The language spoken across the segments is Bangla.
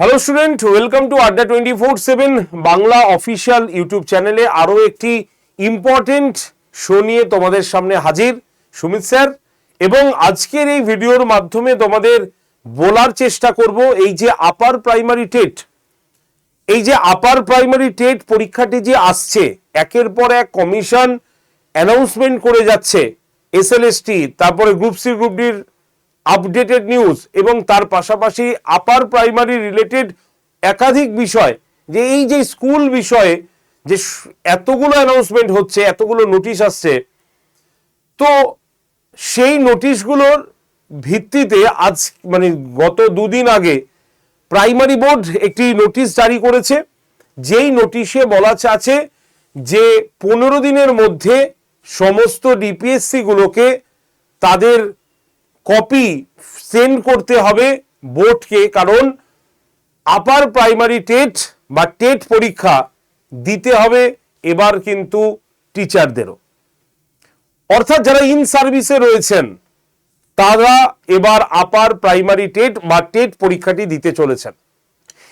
Hello student welcome to Adda twenty four seven Bangla official YouTube চ্যানেলে আরও একটি ইম্পর্টেন্ট শো নিয়ে তোমাদের সামনে হাজির, সুমিত স্যার। এবং আজকের এই ভিডিওর মাধ্যমে তোমাদের বলার চেষ্টা করব এই যে আপার প্রাইমারি টেট এই যে আপার প্রাইমারি টেট পরীক্ষাটি যে আসছে, একের পর এক কমিশন অ্যানাউন্সমেন্ট করে যাচ্ছে এসএলএসটি তারপরে গ্রুপ সি গ্রুপ ডির আপডেটেড নিউজ এবং তার পাশাপাশি আপার প্রাইমারি রিলেটেড একাধিক বিষয়, যে এই যে স্কুল বিষয়ে যে এতগুলো অ্যানাউন্সমেন্ট হচ্ছে, এতগুলো নোটিশ আসছে, তো সেই নোটিশগুলোর ভিত্তিতে আজ মানে গত দুদিন আগে প্রাইমারি বোর্ড একটি নোটিশ জারি করেছে, যেই নোটিশে বলা আছে যে পনেরো দিনের মধ্যে সমস্ত ডিপিএসসিগুলোকে তাদের কপি সেন্ড করতে হবে বোর্ডকে, কারণ আপার প্রাইমারি টেট বা টেট পরীক্ষা দিতে হবে এবার কিন্তু টিচারদেরও অর্থাৎ যারা ইন সার্ভিসে রয়েছেন, তারা এবার আপার প্রাইমারি টেট বা টেট পরীক্ষাটি দিতে চলেছেন।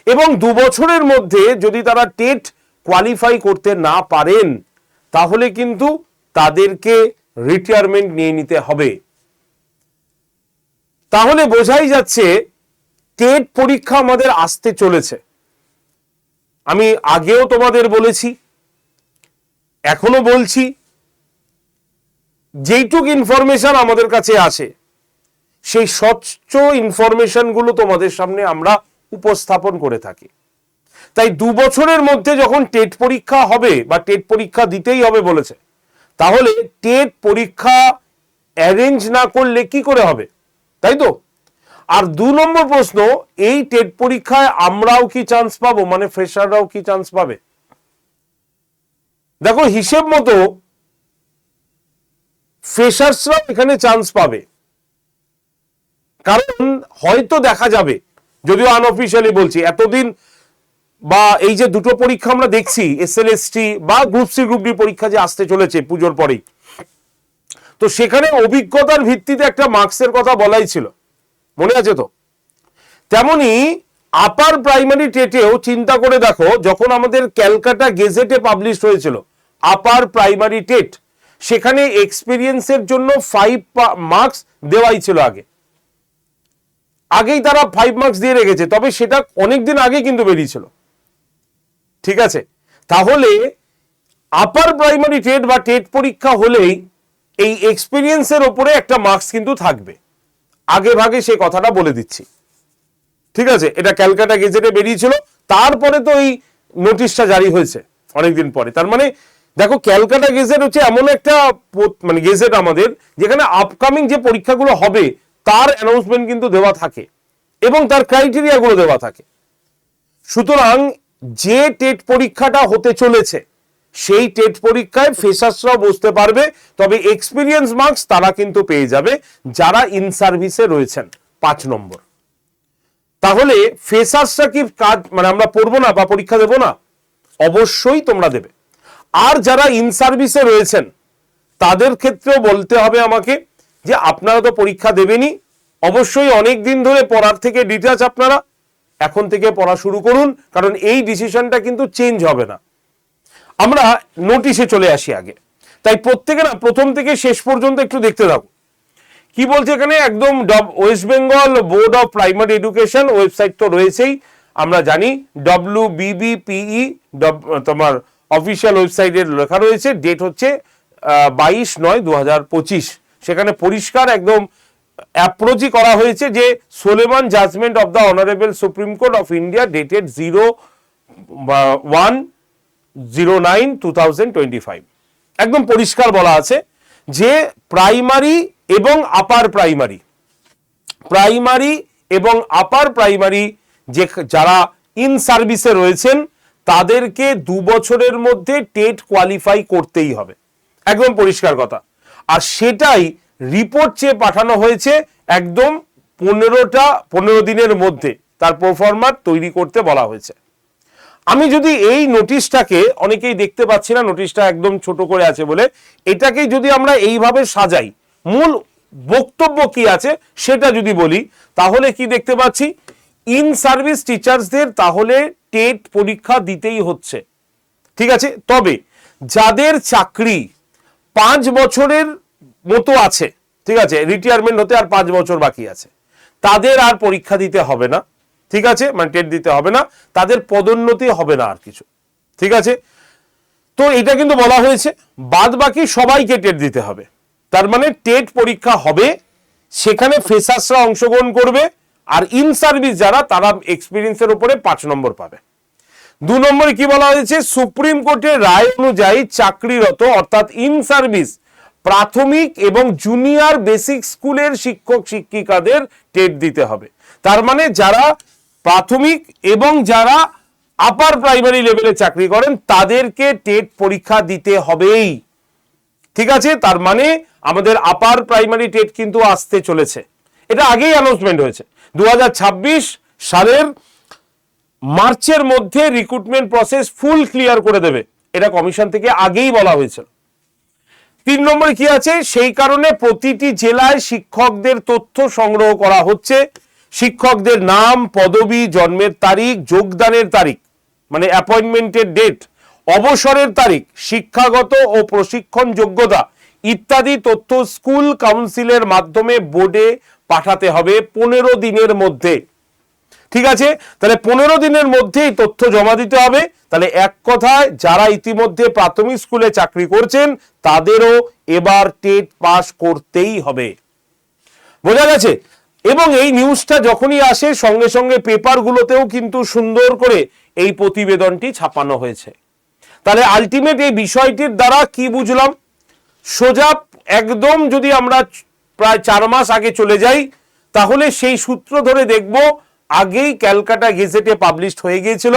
এবং দু বছরের মধ্যে যদি তারা টেট কোয়ালিফাই করতে না পারেন, তাহলে কিন্তু তাদেরকে রিটায়ারমেন্ট নিয়ে নিতে হবে। তাহলে বোঝাই যাচ্ছে টেট পরীক্ষা আমাদের আসতে চলেছে। আমি আগেও তোমাদের বলেছি, এখনও বলছি, যেইটুক ইনফরমেশন আমাদের কাছে আসে সেই স্বচ্ছ ইনফরমেশনগুলো তোমাদের সামনে আমরা উপস্থাপন করে থাকি। তাই দু বছরের মধ্যে যখন টেট পরীক্ষা হবে বা টেট পরীক্ষা দিতেই হবে বলেছে, তাহলে টেট পরীক্ষা অ্যারেঞ্জ না করলে কি করে হবে? তাই তো? আর দু নম্বর প্রশ্ন, এই টেট পরীক্ষায় আমরাও কি চান্স পাবো? মানে ফ্রেশাররাও কি চান্স পাবে? দেখো, হিসেব মতো ফ্রেশার্সরাও এখানে চান্স পাবে। কারণ হয়তো দেখা যাবে, যদিও আনঅফিসিয়ালি বলছি, এতদিন বা এই যে দুটো পরীক্ষা আমরা দেখছি এসএলএসটি বা গ্রুপ সি গ্রুপ ডি পরীক্ষা যে আসতে চলেছে পুজোর পরেই তো সেখানে অভিজ্ঞতার ভিত্তিতে একটা মার্কসের কথা বলাই ছিল। মনে আছে তো? তেমনি আপার প্রাইমারি টেটেও চিন্তা করে দেখো, যখন আমাদের ক্যালকাটা গেজেটে পাবলিশ হয়েছিল, আপার প্রাইমারি টেট, সেখানে এক্সপিরিয়েন্সের জন্য ফাইভ মার্কস দেওয়াই ছিল আগে। আগেই তারা ফাইভ মার্কস দিয়ে রেখেছে, তবে সেটা অনেকদিন আগে কিন্তু বেরিয়েছিল। ঠিক আছে? তাহলে আপার প্রাইমারি টেট বা টেট পরীক্ষা হলেই এই এক্সপিরিয়েন্সের ওপরে একটা মার্কস কিন্তু থাকবে। আগে ভাগে সে কথাটা বলে দিচ্ছি। ঠিক আছে? এটা ক্যালকাটা গেজেটে বেরিয়েছিল। তারপরে তো এই নোটিশটা জারি হয়েছে অনেকদিন পরে। তার মানে দেখো, ক্যালকাটা গেজেট হচ্ছে এমন একটা মানে গেজেট আমাদের, যেখানে আপকামিং যে পরীক্ষাগুলো হবে, তার অ্যানাউন্সমেন্ট কিন্তু দেওয়া থাকে এবং তার ক্রাইটেরিয়াগুলো দেওয়া থাকে। সুতরাং যে টেট পরীক্ষাটা হতে চলেছে সেই টেট পরীক্ষায় ফেসার্সরাও বসতে পারবে, তবে এক্সপিরিয়েন্স মার্কস তারা কিন্তু পেয়ে যাবে যারা ইন সার্ভিসে রয়েছেন, পাঁচ নম্বর। তাহলে ফেসার্সরা কি কাজ মানে আমরা পড়ব না বা পরীক্ষা দেবো না? অবশ্যই তোমরা দেবে। আর যারা ইন সার্ভিসে রয়েছেন, তাদের ক্ষেত্রেও বলতে হবে আমাকে যে আপনারা তো পরীক্ষা দেবেনি অবশ্যই অনেক দিন ধরে পড়ার থেকে ডিটাচ আপনারা। এখন থেকে পড়া শুরু করুন, কারণ এই ডিসিশনটা কিন্তু চেঞ্জ হবে না। আমরা নোটিশে চলে আসি আগে। তাই প্রত্যেকে না, প্রথম থেকে শেষ পর্যন্ত একটু দেখতে থাকো। কি বলছে এখানে? একদম West Bengal board of primary education website তো রয়েছেই। আমরা জানি ডব্লিউ বিবিপিই তোমার অফিসিয়াল ওয়েবসাইটের লেখা রয়েছে। ডেট হচ্ছে বাইশ নয় দু পঁচিশ। সেখানে পরিষ্কার একদম অ্যাপ্রোচই করা হয়েছে যে solemn judgement of the honourable Supreme Court of India dated zero one zero nine two thousand twenty five একদম পরিষ্কার বলা আছে যে প্রাইমারি এবং আপার প্রাইমারি প্রাইমারি এবং আপার প্রাইমারি যে যারা ইন সার্ভিসে রয়েছেন, তাদেরকে দু বছরের মধ্যে টেট কোয়ালিফাই করতেই হবে। একদম পরিষ্কার কথা। আর সেটাই রিপোর্ট চেয়ে পাঠানো হয়েছে একদম পনেরোটা, পনেরো দিনের মধ্যে। তার প্রফরমার তৈরি করতে বলা হয়েছে। আমি যদি এই নোটিশটাকে, অনেকেই দেখতে পাচ্ছি না, নোটিশটা একদম ছোট করে আছে বলে এটাকে যদি আমরা এইভাবে সাজাই, মূল বক্তব্য কি আছে সেটা যদি বলি, তাহলে কি দেখতে পাচ্ছি? ইন সার্ভিস টিচার্সদের তাহলে টেট পরীক্ষা দিতেই হচ্ছে। ঠিক আছে? তবে যাদের চাকরি পাঁচ বছরের মতো আছে, ঠিক আছে রিটায়ারমেন্ট হতে আর পাঁচ বছর বাকি আছে, তাদের আর পরীক্ষা দিতে হবে না। ঠিক আছে? মানে টেট দিতে হবে না। তাদের পদোন্নতি হবে না আর কিছু। ঠিক আছে? তো এটা কিন্তু বলা হয়েছে। বাদ বাকি সবাইকে টেট দিতে হবে। তার মানে টেট পরীক্ষা হবে, সেখানে ফ্রেশার্সরা অংশগ্রহণ করবে, আর ইন সার্ভিস যারা, তারা এক্সপিরিয়েন্সের উপরে পাঁচ নম্বর পাবে। দু নম্বরে কি বলা হয়েছে? সুপ্রিম কোর্টের রায় অনুযায়ী চাকরিরত, অর্থাৎ ইন সার্ভিস, প্রাথমিক এবং জুনিয়র বেসিক স্কুলের শিক্ষক শিক্ষিকাদের টেট দিতে হবে। তার মানে যারা প্রাথমিক এবং যারা আপার প্রাইমারি লেভেলে চাকরি করেন, তাদেরকে টেট পরীক্ষা দিতে হবেই। ঠিক আছে? তার মানে আমাদের আপার প্রাইমারি টেট কিন্তু আসতে চলেছে। এটা আগেই অ্যানাউন্সমেন্ট হয়েছে। দুহাজার ছাব্বিশ সালের মার্চের মধ্যে রিক্রুটমেন্ট প্রসেস ফুল ক্লিয়ার করে দেবে। এটা কমিশন থেকে আগেই বলা হয়েছিল। তিন নম্বরে কি আছে? সেই কারণে প্রতিটি জেলায় শিক্ষকদের তথ্য সংগ্রহ করা হচ্ছে। শিক্ষকদের নাম, পদবি, জন্মের তারিখ, যোগদানের তারিখ মানে অ্যাপয়েন্টমেন্টের ডেট অবসরের তারিখ, শিক্ষাগত ও প্রশিক্ষণ যোগ্যতা ইত্যাদি তথ্য স্কুল কাউন্সিলের মাধ্যমে বোর্ডে পাঠাতে হবে পনেরো দিনের মধ্যে। ঠিক আছে? তাহলে পনেরো দিনের মধ্যেই তথ্য জমা দিতে হবে। তাহলে এক কথায়, যারা ইতিমধ্যে প্রাথমিক স্কুলে চাকরি করছেন, তাদেরও এবার টেট পাস করতেই হবে। বোঝা গেছে? এবং এই নিউজটা যখনই আসে, সঙ্গে সঙ্গে পেপারগুলোতেও কিন্তু সুন্দর করে এই প্রতিবেদনটি ছাপানো হয়েছে। তাহলে আলটিমেট এই বিষয়টির দ্বারা কি বুঝলাম? সোজা একদম যদি আমরা প্রায় চার মাস আগে চলে যাই, তাহলে সেই সূত্র ধরে দেখব, আগেই ক্যালকাটা গেজেটে পাবলিশড হয়ে গিয়েছিল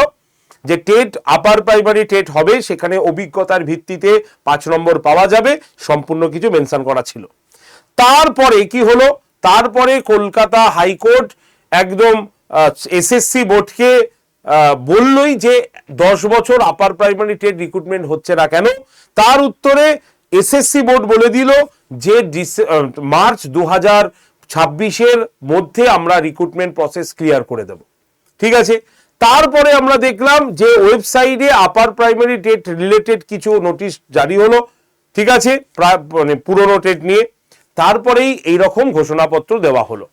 যে টেট আপার প্রাইমারি টেট হবে, সেখানে অভিজ্ঞতার ভিত্তিতে পাঁচ নম্বর পাওয়া যাবে, সম্পূর্ণ কিছু মেনশন করা ছিল। তারপরে কি হলো? তারপরে কলকাতা হাইকোর্ট একদম এসএসসি বোর্ডকে বললই যে দশ বছর আপার প্রাইমারি টেট রিক্রুটমেন্ট হচ্ছে না কেন? তার উত্তরে এসএসসি বোর্ড বলে দিল যে মার্চ দু হাজার ছাব্বিশের মধ্যে আমরা রিক্রুটমেন্ট প্রসেস ক্লিয়ার করে দেব। ঠিক আছে? তারপরে আমরা দেখলাম যে ওয়েবসাইটে আপার প্রাইমারি টেট রিলেটেড কিছু নোটিশ জারি হলো। ঠিক আছে? মানে পুরনো টেট নিয়ে। তারপরেই এই রকম ঘোষণাপত্র দেওয়া হলো।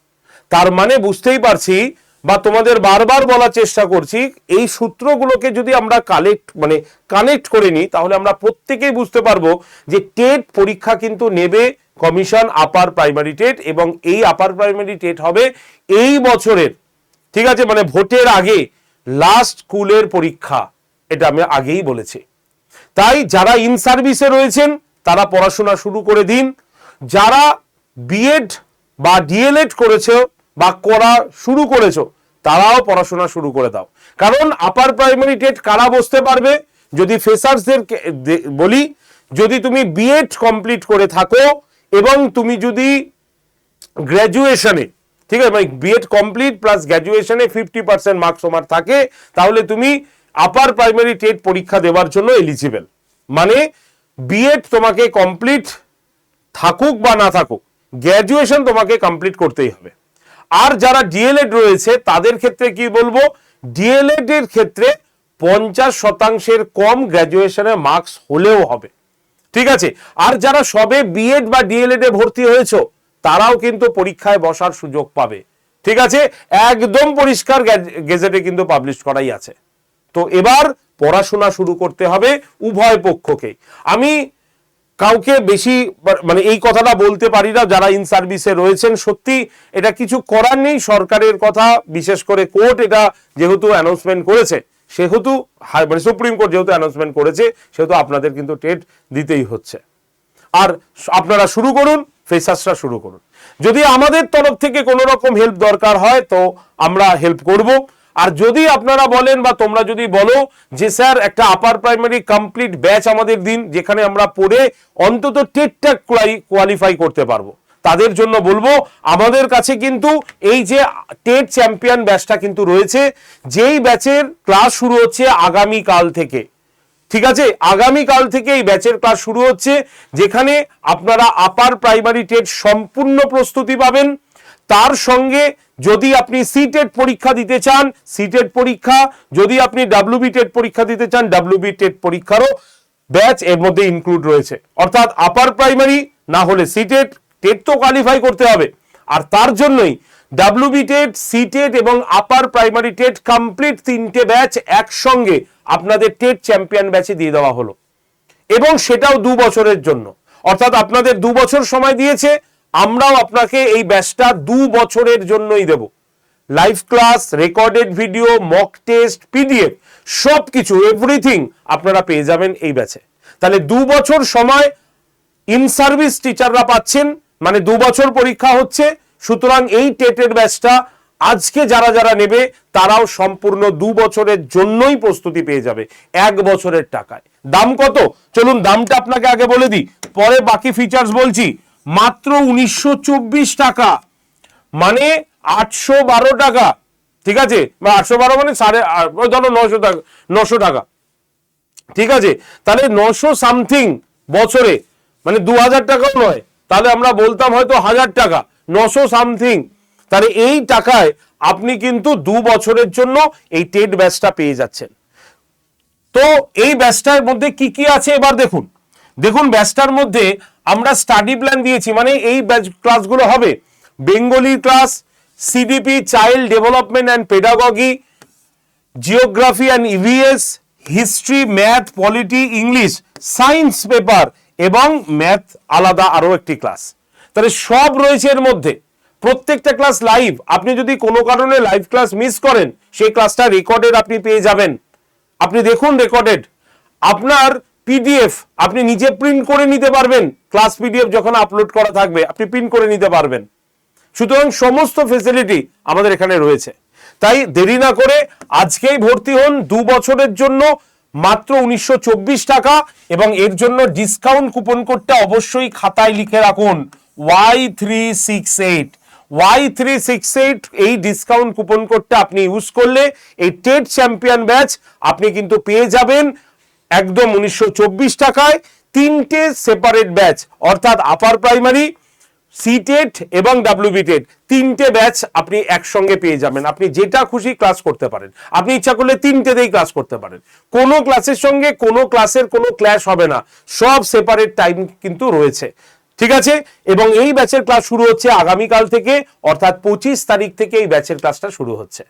তার মানে বুঝতেই পারছি বা তোমাদের বারবার বলার চেষ্টা করছি, এই সূত্রগুলোকে যদি আমরা কালেক্ট মানে কানেক্ট করে নিই, তাহলে আমরা প্রত্যেকেই বুঝতে পারব যে টেট পরীক্ষা কিন্তু নেবে কমিশন আপার প্রাইমারি টেট এবং এই আপার প্রাইমারি টেট হবে এই বছরের, ঠিক আছে? মানে ভোটের আগে লাস্ট স্কুলের পরীক্ষা, এটা আমি আগেই বলেছি। তাই যারা ইন সার্ভিসে রয়েছেন, তারা পড়াশোনা শুরু করে দিন যারা বিএড বা ডিএলএড করেছ বা করা শুরু করেছ, তারাও পড়াশোনা শুরু করে দাও। কারণ আপার প্রাইমারি টেট কারা বসতে পারবে? যদি ফ্রেশার্সদের বলি, যদি তুমি বিএড কমপ্লিট করে থাকো এবং তুমি যদি গ্র্যাজুয়েশনে ঠিক আছে মানে বিএড কমপ্লিট প্লাস গ্র্যাজুয়েশনে ফিফটি পার্সেন্ট মার্কস তোমার থাকে, তাহলে তুমি আপার প্রাইমারি টেট পরীক্ষা দেওয়ার জন্য এলিজিবেল মানে বিএড তোমাকে কমপ্লিট থাকুক বা না থাকুক গ্র্যাজুয়েশন তোমাকে কমপ্লিট করতেই হবে। আর যারা ডিএলএড রয়েছে, তাদের ক্ষেত্রে কি বলব? ডিএলএড এর ক্ষেত্রে পঞ্চাশ শতাংশের কম গ্র্যাজুয়েশনে মার্কস হলেও হবে। ঠিক আছে? আর যারা সবে বিএড বা ডিএলএড এ ভর্তি হয়েছো, তারাও কিন্তু পরীক্ষায় বসার সুযোগ পাবে। ঠিক আছে? একদম পরিষ্কার গেজেটে কিন্তু পাবলিশ করাই আছে। তো এবার পড়াশোনা শুরু করতে হবে উভয় পক্ষকে আমি কাউকে বেশি মানে এই কথাটা বলতে পারি না, যারা ইন সার্ভিসে রয়েছেন। সত্যি, এটা কিছু করার নেই। সরকারের কথা, বিশেষ করে কোর্ট এটা যেহেতু অ্যানাউন্সমেন্ট করেছে, সেহেতু মানে সুপ্রিম কোর্ট যেহেতু অ্যানাউন্সমেন্ট করেছে, সেহেতু আপনাদের কিন্তু টেট দিতেই হচ্ছে। আর আপনারা শুরু করুন, ফেসাসরা শুরু করুন। যদি আমাদের তরফ থেকে কোনো রকম হেল্প দরকার হয়, তো আমরা হেল্প করব। আর যদি আপনারা বলেন বা তোমরা যদি বলো যে, স্যার, একটা আপার প্রাইমারি কমপ্লিট ব্যাচ আমাদের দিন, যেখানে আমরা পড়ে অন্তত টেটটা কোয়ালিফাই করতে পারব। তাদের জন্য বলব, আমাদের কাছে কিন্তু এই যে টেট চ্যাম্পিয়ন ব্যাচটা কিন্তু রয়েছে, যেই ব্যাচের ক্লাস শুরু হচ্ছে আগামী কাল থেকে। ঠিক আছে? আগামীকাল থেকে এই ব্যাচের ক্লাস শুরু হচ্ছে, যেখানে আপনারা আপার প্রাইমারি টেট সম্পূর্ণ প্রস্তুতি পাবেন। তার সঙ্গে যদি আপনি সিটেট পরীক্ষা দিতে চান সিটেট পরীক্ষা যদি আপনি ডাব্লিউবি টেট পরীক্ষা দিতে চান ডাব্লিউবি টেট পরীক্ষারও ব্যাচ এর মধ্যে ইনক্লুড রয়েছে অর্থাৎ আপার প্রাইমারি না হলে সিটেট টেট তো কোয়ালিফাই করতে হবে আর তার জন্যই ডাব্লিউবি টেট সিটেট এবং আপার প্রাইমারি টেট কমপ্লিট তিনটে ব্যাচ একসঙ্গে আপনাদের টেট চ্যাম্পিয়ন ব্যাচে দিয়ে দেওয়া হলো এবং সেটাও দু বছরের জন্য অর্থাৎ আপনাদের দু বছর সময় দিয়েছে আমরাও আপনাকে এই ব্যাচটা দু বছরের জন্যই দেব। Live class recorded video mock test PDF সব কিছু এভরিথিং আপনারা পেয়ে যাবেন এই ব্যাচে। তাহলে দু বছর সময় ইন সার্ভিস টিচাররা পাচ্ছেন মানে দু বছর পরীক্ষা হচ্ছে, সুতরাং এই টেটের ব্যাচটা আজকে যারা যারা নেবে, তারাও সম্পূর্ণ দু বছরের জন্যই প্রস্তুতি পেয়ে যাবে, এক বছরের টাকায়। দাম কত? চলুন, দামটা আপনাকে আগে বলে দিই। পরে বাকি ফিচার্স বলছি। মাত্র উনিশশো চব্বিশ টাকা। মানে আটশো বারো টাকা। ঠিক আছে? বা আটশো বারো মানে সাড়ে ধরো নশো টাকা নশো টাকা। ঠিক আছে? তাহলে নশো সামথিং বছরে মানে দু হাজার টাকাও নয়। তাহলে আমরা বলতাম হয়তো হাজার টাকা নশো সামথিং। তাহলে এই টাকায় আপনি কিন্তু দু বছরের জন্য এই টেট ব্যাচটা পেয়ে যাচ্ছেন। তো এই ব্যাচটার মধ্যে কি কি আছে? এবার দেখুন। দেখুন ব্যাচটার মধ্যে আমরা স্টাডি প্ল্যান দিয়েছি মানে এই ব্যাচ ক্লাসগুলো হবে Bengali class CDP child development and pedagogy geography and EVS history math polity English science paper এবং ম্যাথ আলাদা আরও একটি ক্লাস তাহলে সব রয়েছে এর মধ্যে। প্রত্যেকটা ক্লাস লাইভ আপনি যদি কোনো কারণে লাইভ ক্লাস মিস করেন, সেই ক্লাসটা রেকর্ডেড আপনি পেয়ে যাবেন। আপনি দেখুন রেকর্ডেড আপনার পিডিএফ আপনি নিজে প্রিন্ট করে নিতে পারবেন। ক্লাস পিডিএফ যখন আপলোড করা থাকবে, আপনি প্রিন্ট করে নিতে পারবেন। সুতরাং সমস্ত ফেসিলিটি আমাদের এখানে রয়েছে। তাই দেরি না করে আজকেই ভর্তি হন দু বছরের জন্য মাত্র উনিশশো চব্বিশ টাকা এবং এর জন্য ডিসকাউন্ট কুপন কোডটা অবশ্যই খাতায় লিখে রাখুন। Y three six eight Y three six eight এই ডিসকাউন্ট কুপন কোডটা আপনি ইউজ করলে এই টেট চ্যাম্পিয়ন ব্যাচ আপনি কিন্তু পেয়ে যাবেন। একদম উনিশশো চব্বিশ টাকায় তিনটে সেপারেট ব্যাচ অর্থাৎ আপার প্রাইমারি সিটেট এবং ডাব্লিউবি টেট তিনটে ব্যাচ আপনি একসঙ্গে পেয়ে যাবেন। আপনি যেটা খুশি ক্লাস করতে পারেন। আপনি ইচ্ছা করলে তিনটেতেই ক্লাস করতে পারেন। কোনো ক্লাসের সঙ্গে কোনো ক্লাসের কোনো ক্ল্যাশ হবে না। সব সেপারেট টাইম কিন্তু রয়েছে। ঠিক আছে? এবং এই ব্যাচের ক্লাস শুরু হচ্ছে আগামীকাল থেকে, অর্থাৎ পঁচিশ তারিখ থেকে এই ব্যাচের ক্লাসটা শুরু হচ্ছে।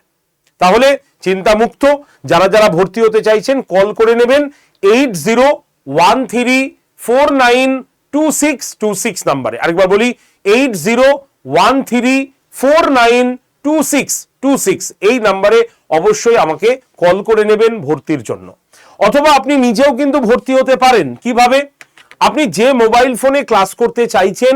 তাহলে চিন্তামুক্ত। যারা যারা ভর্তি হতে চাইছেন কল করে নেবেন। Eight zero one three four nine two six two six নাম্বারে। আরেকবার বলি, eight zero one three four nine two six two six. এই নাম্বারে অবশ্যই আমাকে কল করে নেবেন ভর্তির জন্য। অথবা আপনি নিজেও কিন্তু ভর্তি হতে পারেন। কীভাবে? আপনি যে মোবাইল ফোনে ক্লাস করতে চাইছেন,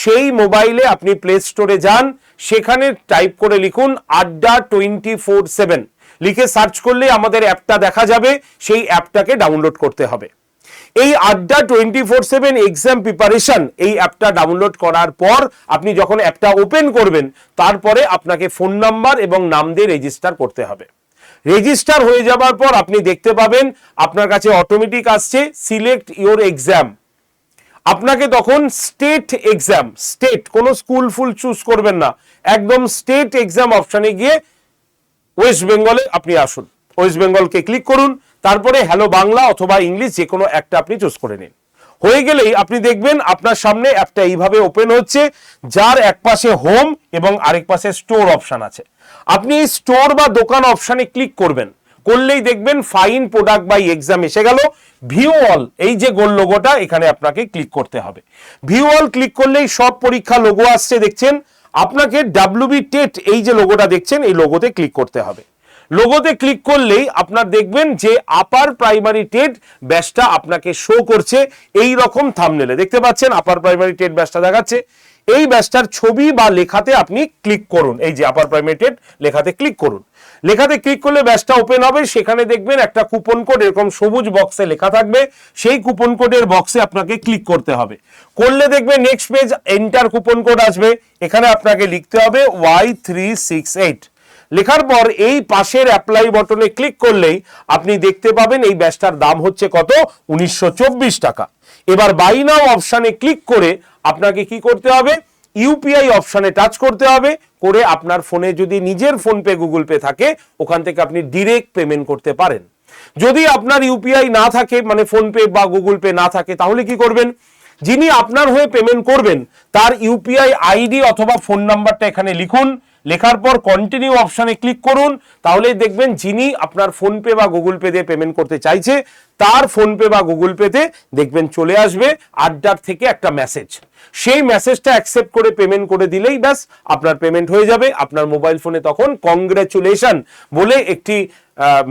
সেই মোবাইলে আপনি প্লে স্টোরে যান, সেখানে টাইপ করে লিখুন আড্ডা টোয়েন্টি ফোর সেভেন। লিখে সার্চ করলে আমাদের অ্যাপটা দেখা যাবে, সেই অ্যাপটাকে ডাউনলোড করতে হবে। এই Adda twenty four seven exam preparation, এই অ্যাপটা ডাউনলোড করার পর আপনি যখন অ্যাপটা ওপেন করবেন, তারপরে আপনাকে ফোন নাম্বার এবং নাম দিয়ে রেজিস্টার করতে হবে। রেজিস্টার হয়ে যাবার পর আপনি দেখতে পাবেন, আপনার কাছে অটোমেটিক আসছে, সিলেক্ট ইওর এক্সাম। আপনাকে তখন স্টেট এক্সাম, স্টেট, কোনো স্কুল ফুল চুজ করবেন না। একদম স্টেট এক্সাম অপশনে গিয়ে ওয়েস্ট বেঙ্গলে আপনি আসুন। ওয়েস্ট বেঙ্গলকে ক্লিক করুন, তারপরে হ্যালো বাংলা অথবা ইংলিশ যে কোনো একটা আপনি চুজ করে নিন। হয়ে গেলেই আপনি দেখবেন আপনার সামনে অ্যাপটা এইভাবে ওপেন হচ্ছে, যার এক পাশে হোম এবং আরেক পাশে স্টোর অপশন আছে। আপনি স্টোর বা দোকান অপশানে ক্লিক করবেন, করলেই দেখবেন ফাইন প্রোডাক্ট বাই এক্সাম এসে গেল। ভিউ অল এই যে গোল লোগোটা এখানে আপনাকে ক্লিক করতে হবে। ভিউ অল ক্লিক করলেই সব পরীক্ষা লোগো আসছে, দেখছেন? আপনাকে ডাব্লিউবি টেট এই যে লোগোটা দেখছেন, এই লোগোতে ক্লিক করতে হবে। লোগোতে ক্লিক করলেই আপনার দেখবেন যে আপার প্রাইমারি টেট ব্যাসটা আপনাকে শো করছে এই রকম থামনেলে দেখতে পাচ্ছেন আপার প্রাইমারি টেট ব্যাসটা দেখাচ্ছে। এই ব্যাসটার ছবি বা লেখাতে আপনি ক্লিক করুন। এই যে আপার প্রাইমারি টেট লেখাতে ক্লিক করুন। লেখাতে ক্লিক করলে ব্যাচটা ওপেন হবে। সেখানে দেখবেন একটা কুপন কোড এরকম সবুজ বক্সে লেখা থাকবে। সেই কুপন কোডের বক্সে আপনাকে ক্লিক করতে হবে। করলে দেখবে next page enter coupon code আসবে। এখানে আপনাকে লিখতে হবে ওয়াই থ্রি সিক্স এইট লেখার পর এই পাশের অ্যাপ্লাই বটনে ক্লিক করলেই আপনি দেখতে পাবেন এই ব্যাচটার দাম হচ্ছে কত? উনিশশো চব্বিশ টাকা। এবার বাই নাও অপশানে ক্লিক করে আপনাকে কি করতে হবে? ইউপিআই অপশানে টাচ করতে হবে, করে আপনার ফোনে যদি নিজের ফোনপে গুগল পে থাকে, ওখান থেকে আপনি ডিরেক্ট পেমেন্ট করতে পারেন। যদি আপনার ইউপিআই না থাকে মানে ফোনপে বা গুগল পে না থাকে, তাহলে কি করবেন? যিনি আপনার হয়ে পেমেন্ট করবেন, তার ইউপিআই আইডি অথবা ফোন নাম্বারটা এখানে লিখুন। লেখার পর কন্টিনিউ অপশনে ক্লিক করুন, তাহলেই দেখবেন যিনি আপনার ফোন পে বা গুগল পে দিয়ে পেমেন্ট করতে চাইছে, তার ফোন পে বা গুগল পেতে দেখবেন চলে আসবে আড্ডার থেকে একটা মেসেজ সেই মেসেজটা অ্যাকসেপ্ট করে পেমেন্ট করে দিলেই ব্যাস আপনার পেমেন্ট হয়ে যাবে, আপনার মোবাইল ফোনে তখন কংগ্রেচুলেশন বলে একটি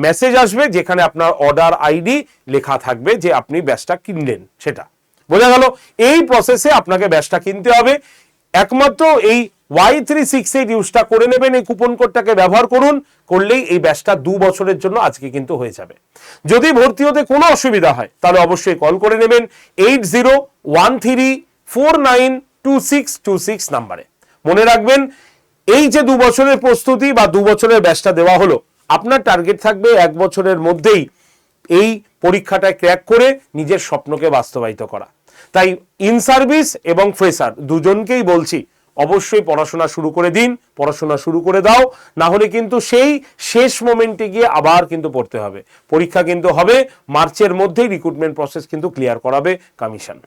মেসেজ আসবে যেখানে আপনার অর্ডার আইডি লেখা থাকবে যে আপনি ব্যাসটা কিনলেন সেটা। বোঝা গেল? এই প্রসেসে আপনাকে ব্যাসটা কিনতে হবে। একমাত্র এই ওয়াই থ্রি সিক্স এইট ইউজটা করে নেবেন, এই কুপন কোডটাকে ব্যবহার করুন, করলেই এই ব্যাচটা দু বছরের জন্য আজকে কিন্তু হয়ে যাবে। যদি ভর্তি হতে কোনো অসুবিধা হয়, তাহলে অবশ্যই কল করে নেবেন eight zero one three four nine two six two six নাম্বারে। মনে রাখবেন, এই যে দু বছরের প্রস্তুতি বা দু বছরের ব্যাচটা দেওয়া হলো, আপনার টার্গেট থাকবে এক বছরের মধ্যেই এই পরীক্ষাটায় ক্র্যাক করে নিজের স্বপ্নকে বাস্তবায়িত করা। তাই ইন সার্ভিস এবং ফ্রেশার দুজনকেই বলছি অবশ্যই পড়াশোনা শুরু করে দিন, পড়াশোনা শুরু করে দাও না হলে কিন্তু সেই শেষ মোমেন্টে গিয়ে আবার কিন্তু পড়তে হবে। পরীক্ষা কিন্তু হবে, মার্চের মধ্যেই রিক্রুটমেন্ট প্রসেস কিন্তু ক্লিয়ার করাবে কমিশন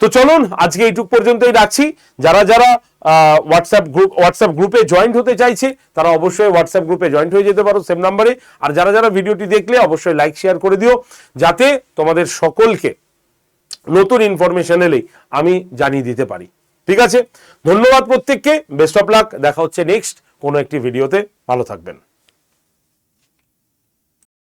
তো চলুন, আজকে এইটুক পর্যন্তই রাখছি। যারা যারা হোয়াটসঅ্যাপ গ্রুপ হোয়াটসঅ্যাপ গ্রুপে জয়েন্ট হতে চাইছে, তারা অবশ্যই হোয়াটসঅ্যাপ গ্রুপে জয়েন্ট হয়ে যেতে পারো সেম নাম্বারে আর যারা যারা ভিডিওটি দেখলে, অবশ্যই লাইক শেয়ার করে দিও, যাতে তোমাদের সকলকে নতুন ইনফরমেশন এলেই আমি জানিয়ে দিতে পারি। ঠিক আছে? ধন্যবাদ প্রত্যেককে। বেস্ট অফ লাক দেখা হচ্ছে নেক্সট কোনো একটি ভিডিওতে ভালো থাকবেন।